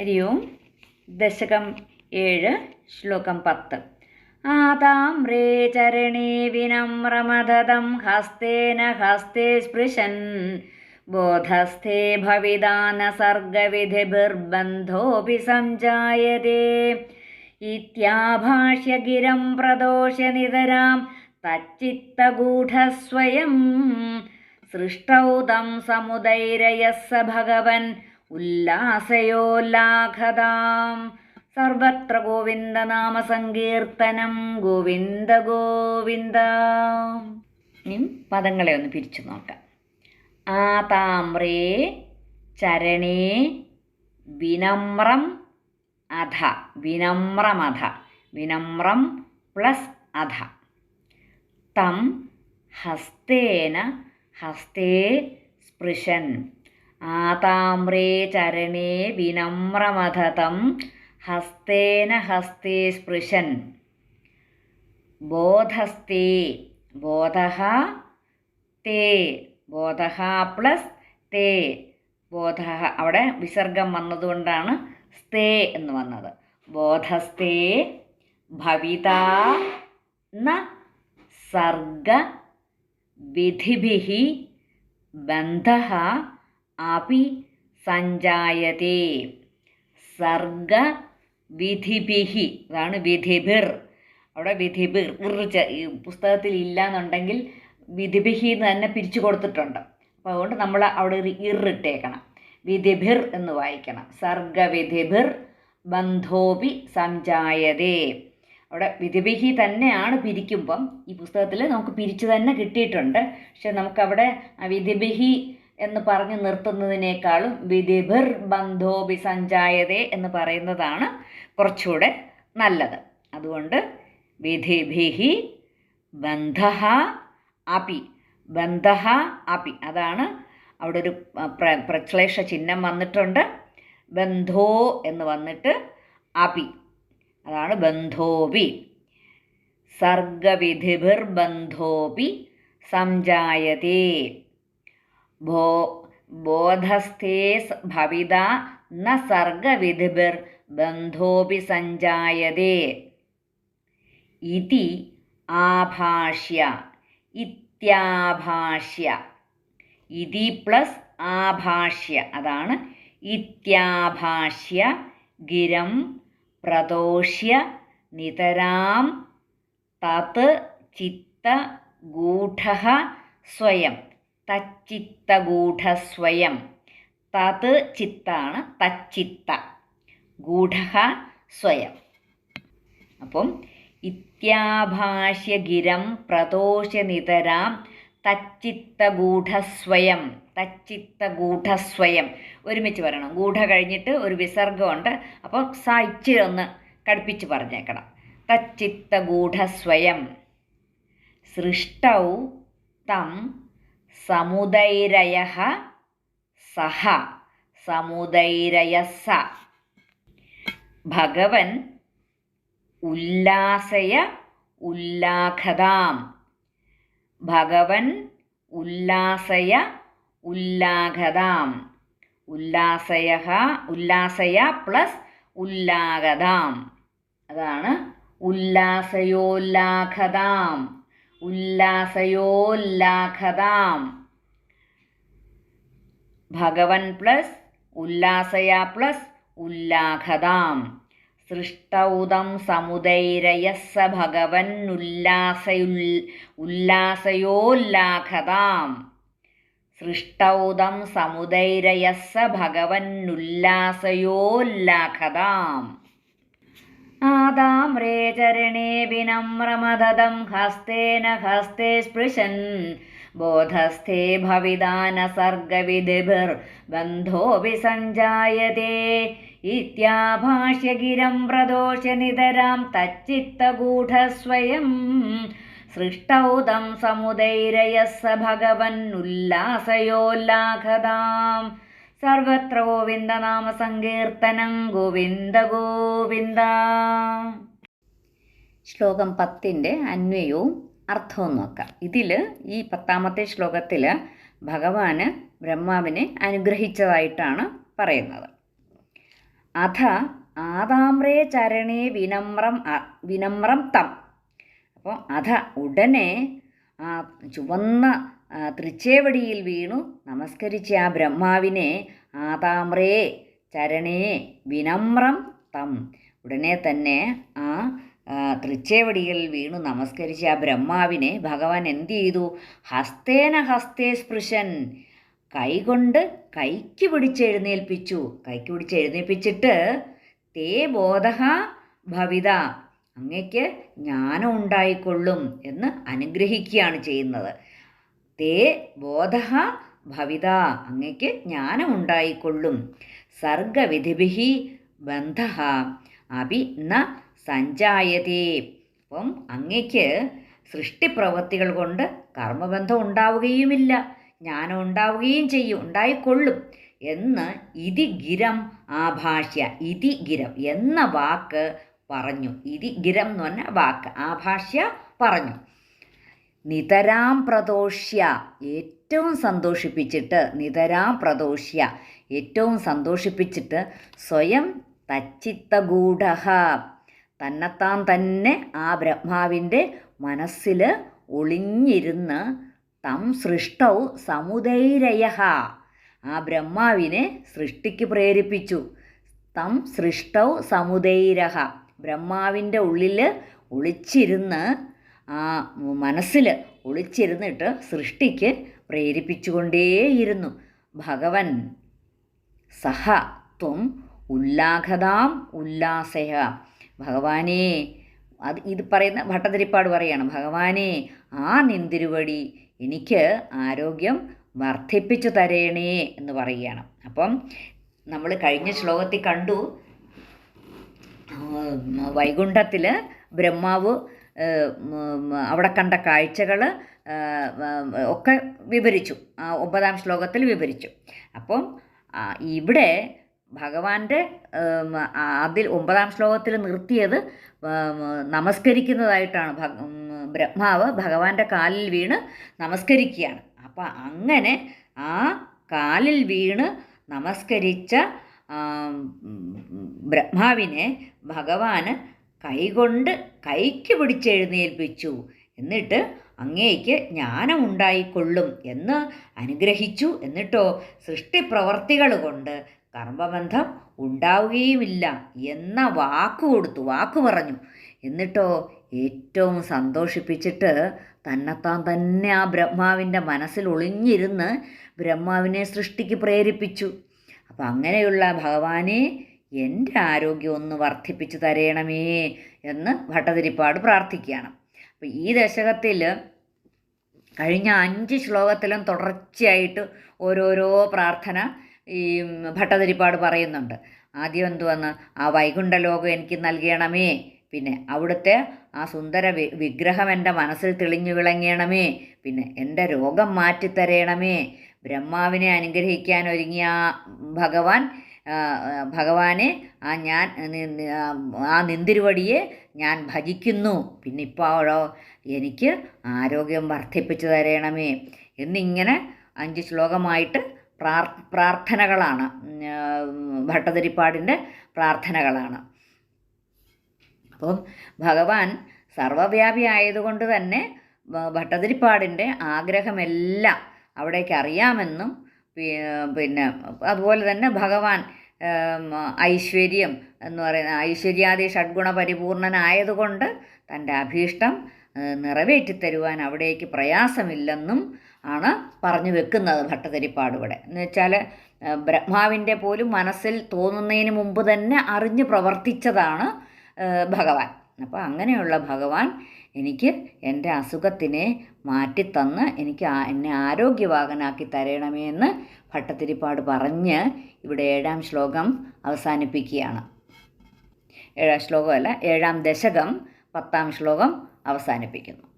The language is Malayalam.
ഹരി ഓം ദശകം ഏഴ് ശ്ലോകം പത്ത്। ആതാമ്രേ ചരണേ വിനമ്രമദതം ഹസ്തേന ഹസ്തേ സ്പൃശൻ। ബോധസ്ഥേ ഭവിദാന സർഗവിധിർബന്ധോപി സഞ്ജായതേ ഇത്യാഭാഷ്യ ഗിരം പ്രദോഷനിതരാം തച്ചിത്തഗൂഢസ്വയം। സൃഷ്ടൗതം തം ഭഗവൻ ഉല്ലാസയോല്ലാഘതാം സർവത്ര ഗോവിന്ദനാമ സങ്കീർത്തനം ഗോവിന്ദ ഗോവിന്ദ. ഇനി പദങ്ങളെ ഒന്ന് പിരിച്ചു നോക്കാം. ആ താമ്രേ ചരണേ വിനമ്രം അധ. വിനമ്രമധ. വിനമ്രം പ്ലസ് അധ. തം ഹസ്തേന ഹസ്തേ സ്പൃശൻ. ആതാമ്രേ ചരണേ വിനമ്രമധതം ഹസ്തേന ഹസ്തേ സ്പൃശൻ. ബോധസ്തേ ബോധ തേ ബോധ പ്ലസ് തേ. ബോധ അവിടെ വിസർഗം വന്നതുകൊണ്ടാണ് സ്തേ എന്ന് വന്നത്. ബോധസ്തേ ഭവിത ന സർഗ വിധിഭി ബന്ധः അപി സഞ്ജായതേ സർഗ വിധിപിഹി അതാണ് വിധിഭിർ. അവിടെ വിധിഭിർ. ഇർ ഈ പുസ്തകത്തിൽ ഇല്ല എന്നുണ്ടെങ്കിൽ എന്ന് തന്നെ പിരിച്ചു കൊടുത്തിട്ടുണ്ട്. അപ്പോൾ അതുകൊണ്ട് നമ്മൾ അവിടെ ഒരു ഇറിട്ടേക്കണം വിധിഭിർ എന്ന് വായിക്കണം. സർഗവിധിഭിർ ബന്ധോപി സഞ്ജായതേ അവിടെ വിധിഭിഹി തന്നെയാണ് പിരിക്കുമ്പം ഈ പുസ്തകത്തിൽ നമുക്ക് പിരിച്ചു തന്നെ കിട്ടിയിട്ടുണ്ട്. പക്ഷെ നമുക്കവിടെ ആ വിധിഭിഹി എന്ന് പറഞ്ഞു നിർത്തുന്നതിനേക്കാളും വിധിഭിർ ബന്ധോപി സഞ്ജായതേ എന്ന് പറയുന്നതാണ് കുറച്ചുകൂടെ നല്ലത്. അതുകൊണ്ട് വിധിഭിഹി ബന്ധ അപി ബന്ധ അപി. അതാണ് അവിടെ ഒരു പ്ര പ്രശ്ലേഷ ചിഹ്നം വന്നിട്ടുണ്ട്. ബന്ധോ എന്ന് വന്നിട്ട് അപി. അതാണ് ബന്ധോപി. സർഗവിധിഭിർബന്ധോപി സംജായതേ ബോ ബോധസ്ഥേ ഭവിത ന സർഗവിധിർ ബന്ധോപി സഞ്ജായതേ ഇതി ആഭാഷ്യ ഇത്യാഭാഷ്യ. ഇതി പ്ലസ് ആഭാഷ്യ അതാണ് ഇത്യാഭാഷ്യ ഗിരം പ്രദോഷ്യ നിതരാം തത് ചിത്ത ഗൂഢ സ്വയം. തച്ചിത്തഗൂഢസ്വയം. തത് ചിത്താണ് തച്ചിത്ത. ഗൂഢ സ്വയം. അപ്പം ഇത്യാഭാഷ്യഗിരം പ്രദോഷനിതരാം തച്ചിത്തഗൂഢസ്വയം. തച്ചിത്തഗൂഢസ്വയം. ഒരുമിച്ച് പറയണം. ഗൂഢ കഴിഞ്ഞിട്ട് ഒരു വിസർഗമുണ്ട്. അപ്പോൾ സ ഇച്ചിരി ഒന്ന് കടുപ്പിച്ച് പറഞ്ഞേക്കണം. തച്ചിത്തഗൂഢസ്വയം. സൃഷ്ടൗ തം സമുദൈരയ സഹ സമുദൈരയസ ഭഗവൻ ഉല്ലാസയ ഉല്ലാഖതാം. ഭഗവൻ ഉല്ലാസയ ഉല്ലാഘതാം ഉല്ലാസയ ഉല്ലാസയ പ്ലസ് ഉല്ലാഗതാം അതാണ് ഉല്ലാസയോല്ലാഖതാം. ഉല്ലാസയോല്ലാഖതാം ഭഗവൻ പ്ലസ് ഉല്ലാസയ പ്ലസ് ഉല്ലാഖതാം. സൃഷ്ടൗതം സമുദൈരയസ്സ ഭഗവൻ ഉല്ലാസയുൽ ഉല്ലാസയോല്ലാഖതാം സൃഷ്ടൗതം സമുദൈരയസ്സ ഭഗവൻ ഉല്ലാസയോല്ലാഖതാം ആദാമ്രേ ചരണേ വിനമ്രമദതം ഹസ്തേന ഹസ്തേ സ്പൃശൻ. ബോധസ്ഥേ ഭവിദാന സർഗവിധിഭിർ ബന്ധോപി സഞ്ജായതേ ഇത്യാഭാഷ്യ ഗിരം പ്രദോഷ്യ നിതരാം തച്ചിത്തഗൂഢസ്വയം സൃഷ്ടൗ തം സമുദൈരയസ്സ ഗോവിന്ദ നാമ സർവത്ര സങ്കീർത്തനം ഗോവിന്ദ ഗോവിന്ദ. ശ്ലോകം പത്തിന്റെ അന്വയവും അർത്ഥവും നോക്കാം. ഇതിൽ ഈ പത്താമത്തെ ശ്ലോകത്തിൽ ഭഗവാന് ബ്രഹ്മാവിനെ അനുഗ്രഹിച്ചതായിട്ടാണ് പറയുന്നത്. അഥ ആദാമ്രേ ചരണേ വിനമ്രം വിനമ്രം തം. അപ്പോൾ അഥ ഉടനെ ആ ചുവന്ന തൃച്ചേവടിയിൽ വീണു. നമസ്കരിച്ച ആ ബ്രഹ്മാവിനെ ആതാമ്രേ ചരണേ വിനമ്രം തം. ഉടനെ തന്നെ ആ തൃച്ചേവടിയിൽ വീണു. നമസ്കരിച്ച ആ ബ്രഹ്മാവിനെ ഭഗവാൻ എന്ത് ചെയ്തു? ഹസ്തേന ഹസ്തേ സ്പൃശൻ. കൈകൊണ്ട് കൈക്ക് പിടിച്ചെഴുന്നേൽപ്പിച്ചു. കൈക്ക് പിടിച്ച് എഴുന്നേൽപ്പിച്ചിട്ട് തേ ബോധ ഭവിത. അങ്ങയ്ക്ക് ജ്ഞാനം ഉണ്ടായിക്കൊള്ളും എന്ന് അനുഗ്രഹിക്കുകയാണ് ചെയ്യുന്നത്. തേ ബോധ ഭവിത. അങ്ങയ്ക്ക് ജ്ഞാനം ഉണ്ടായിക്കൊള്ളും സർഗവിധിഭി ബന്ധ. അഭി ന സഞ്ചായതേ. അപ്പം അങ്ങയ്ക്ക് സൃഷ്ടിപ്രവൃത്തികൾ കൊണ്ട് കർമ്മബന്ധം ഉണ്ടാവുകയുമില്ല ജ്ഞാനം ഉണ്ടാവുകയും ചെയ്യും ഉണ്ടായിക്കൊള്ളും. എന്ന് ഇതി ഗിരം ആഭാഷ്യ ഇതി ഗിരം എന്ന വാക്ക് പറഞ്ഞു. ഇതി ഗിരം എന്ന് പറഞ്ഞ വാക്ക് ആഭാഷ്യ പറഞ്ഞു. നിതരാം പ്രദോഷ്യ. ഏറ്റവും സന്തോഷിപ്പിച്ചിട്ട് നിതരാം പ്രദോഷ്യ. ഏറ്റവും സന്തോഷിപ്പിച്ചിട്ട് സ്വയം തച്ചിത്തഗൂഢ തന്നെത്താൻ തന്നെ ആ ബ്രഹ്മാവിന്റെ മനസ്സിൽ ഒളിഞ്ഞിരുന്ന് തം സൃഷ്ടൗ സമുദൈരയ ആ ബ്രഹ്മാവിനെ സൃഷ്ടിക്ക് പ്രേരിപ്പിച്ചു. തം സൃഷ്ടൗ സമുദൈരഹ. ബ്രഹ്മാവിന്റെ ഉള്ളിൽ ഒളിച്ചിരുന്ന് ആ മനസ്സിൽ ഒളിച്ചിരുന്നിട്ട് സൃഷ്ടിക്ക് പ്രേരിപ്പിച്ചുകൊണ്ടേയിരുന്നു. ഭഗവൻ സഹ ത്വം ഉല്ലാഘതാം ഉല്ലാസയ ഭഗവാനെ അത് ഇത് പറയുന്ന ഭട്ടതിരിപ്പാട് പറയാണ് ഭഗവാനെ ആ നിന്തിരുവടി എനിക്ക് ആരോഗ്യം വർദ്ധിപ്പിച്ചു തരേണേ എന്ന് പറയുകയാണ്. അപ്പം നമ്മൾ കഴിഞ്ഞ ശ്ലോകത്തിൽ കണ്ടു വൈകുണ്ഠത്തിൽ ബ്രഹ്മാവ് അവിടെ കണ്ട കാഴ്ചകൾ ഒക്കെ വിവരിച്ചു. ഒമ്പതാം ശ്ലോകത്തിൽ വിവരിച്ചു. അപ്പം ഇവിടെ ഭഗവാന്റെ അതിൽ ഒമ്പതാം ശ്ലോകത്തിൽ നിർത്തിയത് നമസ്കരിക്കുന്നതായിട്ടാണ് ബ്രഹ്മാവ് ഭഗവാന്റെ കാലിൽ വീണ് നമസ്കരിക്കുകയാണ്. അപ്പം അങ്ങനെ ആ കാലിൽ വീണ് നമസ്കരിച്ച ബ്രഹ്മാവിനെ ഭഗവാന് കൈകൊണ്ട് കൈക്ക് പിടിച്ചെഴുന്നേൽപ്പിച്ചു. എന്നിട്ട് അങ്ങേക്ക് ജ്ഞാനമുണ്ടായിക്കൊള്ളും എന്ന് അനുഗ്രഹിച്ചു. എന്നിട്ടോ സൃഷ്ടിപ്രവർത്തികൾ കൊണ്ട് കർമ്മബന്ധം ഉണ്ടാവുകയുമില്ല എന്ന വാക്ക് കൊടുത്തു വാക്ക് പറഞ്ഞു. എന്നിട്ടോ ഏറ്റവും സന്തോഷിപ്പിച്ചിട്ട് തന്നെത്താൻ തന്നെ ആ ബ്രഹ്മാവിന്റെ മനസ്സിൽ ഒളിഞ്ഞിരുന്ന് ബ്രഹ്മാവിനെ സൃഷ്ടിക്ക് പ്രേരിപ്പിച്ചു. അപ്പം അങ്ങനെയുള്ള ഭഗവാനെ എന്റെ ആരോഗ്യം ഒന്ന് വർദ്ധിപ്പിച്ചു തരയണമേ എന്ന് ഭട്ടതിരിപ്പാട് പ്രാർത്ഥിക്കുകയാണ്. അപ്പം ഈ ദശകത്തിൽ കഴിഞ്ഞ അഞ്ച് ശ്ലോകത്തിലും തുടർച്ചയായിട്ട് ഓരോരോ പ്രാർത്ഥന ഈ ഭട്ടതിരിപ്പാട് പറയുന്നുണ്ട്. ആദ്യം എന്തുവന്ന്? ആ വൈകുണ്ഠ വൈകുണ്ഠലോകം എനിക്ക് നൽകണമേ. പിന്നെ അവിടുത്തെ ആ സുന്ദര വിഗ്രഹം എന്റെ മനസ്സിൽ തെളിഞ്ഞു വിളങ്ങണമേ. പിന്നെ എന്റെ രോഗം മാറ്റിത്തരയണമേ ബ്രഹ്മാവിനെ അനുഗ്രഹിക്കാൻ ഒരുങ്ങിയ ഭഗവാൻ ഭഗവാനെ ആ ഞാൻ ആ, നിന്തിരുവടിയെ ഞാൻ ഭജിക്കുന്നു. പിന്നെ ഇപ്പോഴോ എനിക്ക് ആരോഗ്യം വർദ്ധിപ്പിച്ചു തരണമേ എന്നിങ്ങനെ അഞ്ച് ശ്ലോകമായിട്ട് പ്രാർ പ്രാർത്ഥനകളാണ് ഭട്ടതിരിപ്പാടിന്റെ പ്രാർത്ഥനകളാണ്. അപ്പം ഭഗവാൻ സർവവ്യാപി ആയതുകൊണ്ട് തന്നെ ഭട്ടതിരിപ്പാടിന്റെ ആഗ്രഹമെല്ലാം അവിടേക്ക് അറിയാമെന്നും പിന്നെ അതുപോലെ തന്നെ ഭഗവാൻ ഐശ്വര്യം എന്ന് പറയുന്ന ഐശ്വര്യാദി ഷഡ്ഗുണ പരിപൂർണനായതുകൊണ്ട് തന്റെ അഭീഷ്ടം നിറവേറ്റി നിറവേറ്റിത്തരുവാൻ അവിടേക്ക് പ്രയാസമില്ലെന്നും ആണ് പറഞ്ഞു വെക്കുന്നത് ഭട്ടതിരിപ്പാട് ഇവിടെ എന്ന് വെച്ചാൽ ബ്രഹ്മാവിന്റെ പോലും മനസ്സിൽ തോന്നുന്നതിന് മുമ്പ് തന്നെ അറിഞ്ഞ് പ്രവർത്തിച്ചതാണ് ഭഗവാൻ. അപ്പോൾ അങ്ങനെയുള്ള ഭഗവാൻ എനിക്ക് എന്റെ അസുഖത്തിനെ മാറ്റിത്തന്ന് എനിക്ക് എന്നെ ആരോഗ്യവാഹനാക്കി തരണമേ എന്ന് ഭട്ടത്തിരിപ്പാട് പറഞ്ഞ് ഇവിടെ ഏഴാം ശ്ലോകം അവസാനിപ്പിക്കുകയാണ്. ഏഴാം ശ്ലോകമല്ല ഏഴാം ദശകം പത്താം ശ്ലോകം അവസാനിപ്പിക്കുന്നു.